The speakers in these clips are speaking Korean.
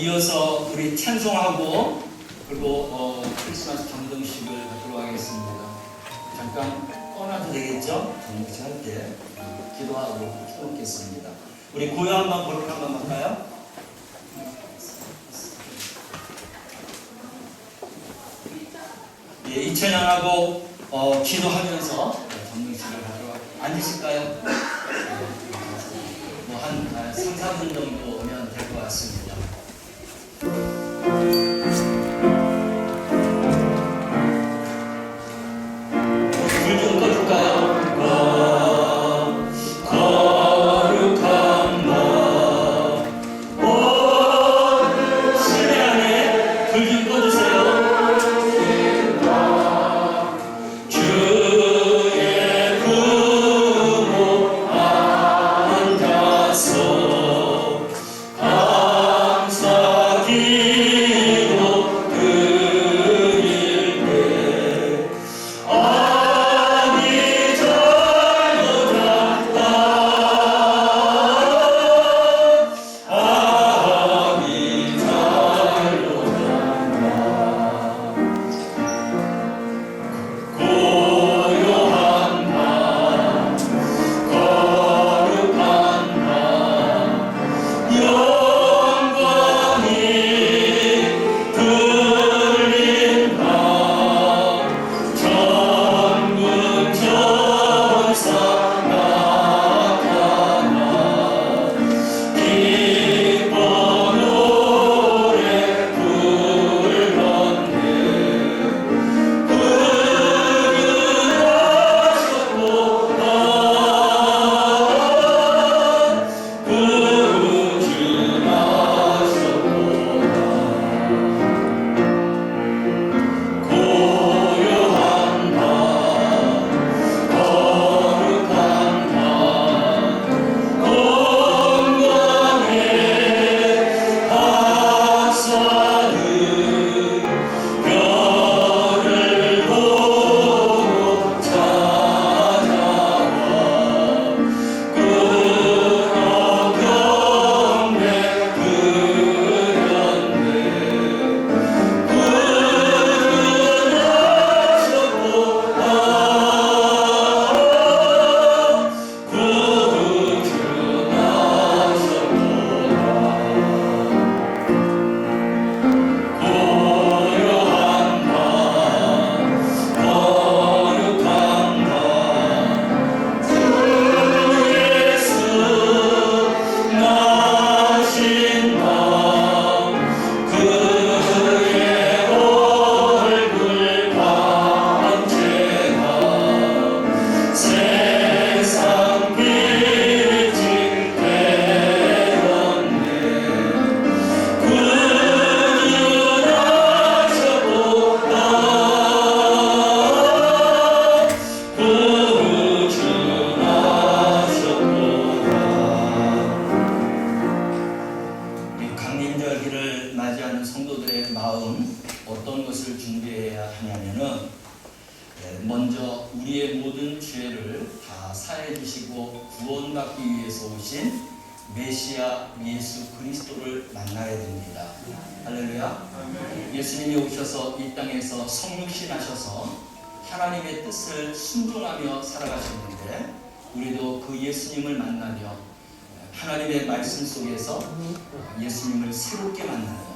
이어서 우리 찬송하고 그리고 어, 크리스마스 경동식을 갖도록 하겠습니다. 잠깐 꺼놔도 되겠죠? 정식 할때 기도하고 켜놓겠습니다. 우리 고요 한번 볼까 한번 볼까요? 예, 이 찬양하고 어, 기도하면서 정식을 하도록 하- 앉으실까요? 뭐 한 3, 4분 정도 오면 될 것 같습니다. 강림절기를 맞이하는 성도들의 마음 어떤 것을 준비해야 하냐면은 예, 먼저 우리의 모든 죄를 다 사해 주시고 구원받기 위해서 오신 메시아 예수 그리스도를 만나야 됩니다. 할렐루야. 예수님이 오셔서 이 땅에서 성육신하셔서 하나님의 뜻을 순종하며 살아가셨는데 우리도 그 예수님을 만나며 하나님의 말씀 속에서 예수님을 새롭게 만나는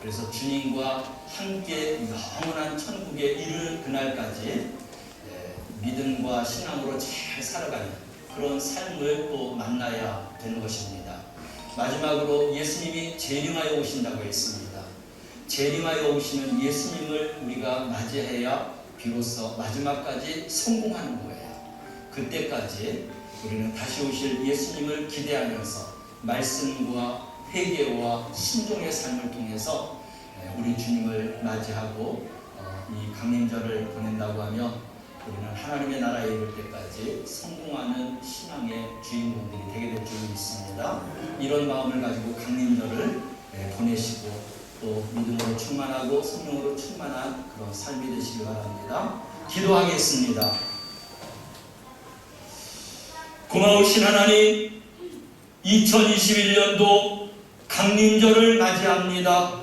그래서 주님과 함께 영원한 천국에 이를 그날까지 예, 믿음과 신앙으로 잘 살아가는 그런 삶을 또 만나야 되는 것입니다. 마지막으로 예수님이 재림하여 오신다고 했습니다. 재림하여 오시는 예수님을 우리가 맞이해야 비로소 마지막까지 성공하는 거예요. 그때까지 우리는 다시 오실 예수님을 기대하면서 말씀과 회개와 신종의 삶을 통해서 예, 우리 주님을 맞이하고 어, 이 강림절을 보낸다고 하면 우리는 하나님의 나라에 이를 때까지 성공하는 신앙의 주인공들이 되게 될 줄 믿습니다. 이런 마음을 가지고 강림절을 예, 보내시고 또 믿음으로 충만하고 성령으로 충만한 그런 삶이 되시기 바랍니다. 기도하겠습니다. 고마우신 하나님, 2021년도 강림절을 맞이합니다.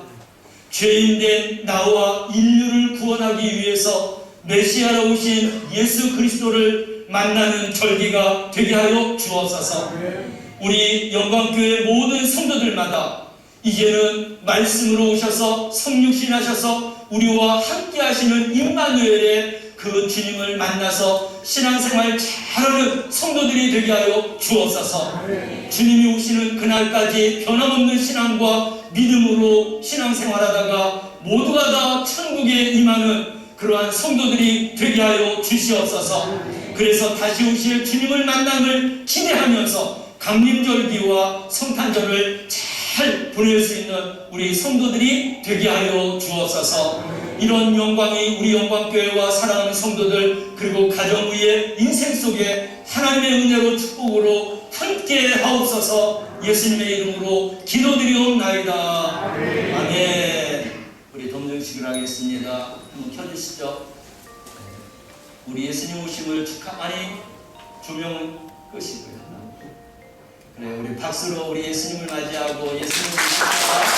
죄인된 나와 인류를 구원하기 위해서 메시아로 오신 예수 그리스도를 만나는 절기가 되게 하여 주옵소서. 우리 영광교회 모든 성도들마다 이제는 말씀으로 오셔서 성육신 하셔서 우리와 함께 하시는 임마누엘의 그 주님을 만나서 신앙생활 잘하는 성도들이 되게 하여 주옵소서. 주님이 오시는 그날까지 변함없는 신앙과 믿음으로 신앙생활하다가 모두가 다 천국에 임하는 그러한 성도들이 되게 하여 주시옵소서. 그래서 다시 오실 주님을 만남을 기대하면서 강림절기와 성탄절을 잘 보낼 수 있는 우리 성도들이 되게 하여 주옵소서. 이런 영광이 우리 영광교회와 사랑하는 성도들 그리고 가정 위에 인생 속에 하나님의 은혜로 축복으로 함께 하옵소서 예수님의 이름으로 기도드리옵나이다. 아멘. 우리 동정식을 하겠습니다. 한번 켜주시죠. 우리 예수님 오심을 축하 아니 조명은 끄시고요. 그래 우리 박수로 우리 예수님을 맞이하고 예수님을 축하합니다.